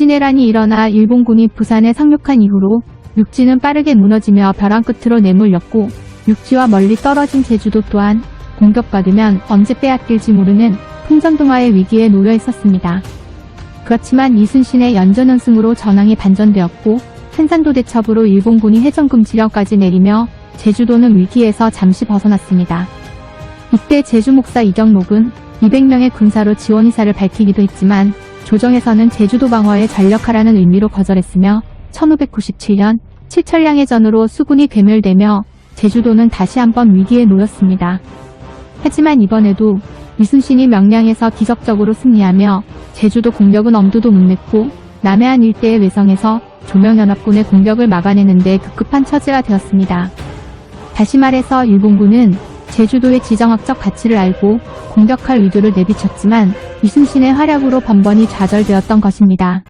임진왜란이 일어나 일본군이 부산에 상륙한 이후로 육지는 빠르게 무너지며 벼랑 끝으로 내몰렸고 육지와 멀리 떨어진 제주도 또한 공격받으면 언제 빼앗길지 모르는 풍전등화의 위기에 놓여 있었습니다. 그렇지만 이순신의 연전연승으로 전황이 반전되었고 한산도 대첩으로 일본군이 해전금 지령까지 내리며 제주도는 위기에서 잠시 벗어났습니다. 이때 제주 목사 이경록은 200명의 군사로 지원 의사를 밝히기도 했지만 조정에서는 제주도 방어에 전력하라는 의미로 거절했으며 1597년 칠천량의 전으로 수군이 괴멸되며 제주도는 다시 한번 위기에 놓였습니다. 하지만 이번에도 이순신이 명량에서 기적적으로 승리하며 제주도 공격은 엄두도 못 냈고 남해안 일대의 외성에서 조명연합군의 공격을 막아내는데 급급한 처지가 되었습니다. 다시 말해서 일본군은 제주도의 지정학적 가치를 알고 공격할 의도를 내비쳤지만 이순신의 활약으로 번번이 좌절되었던 것입니다.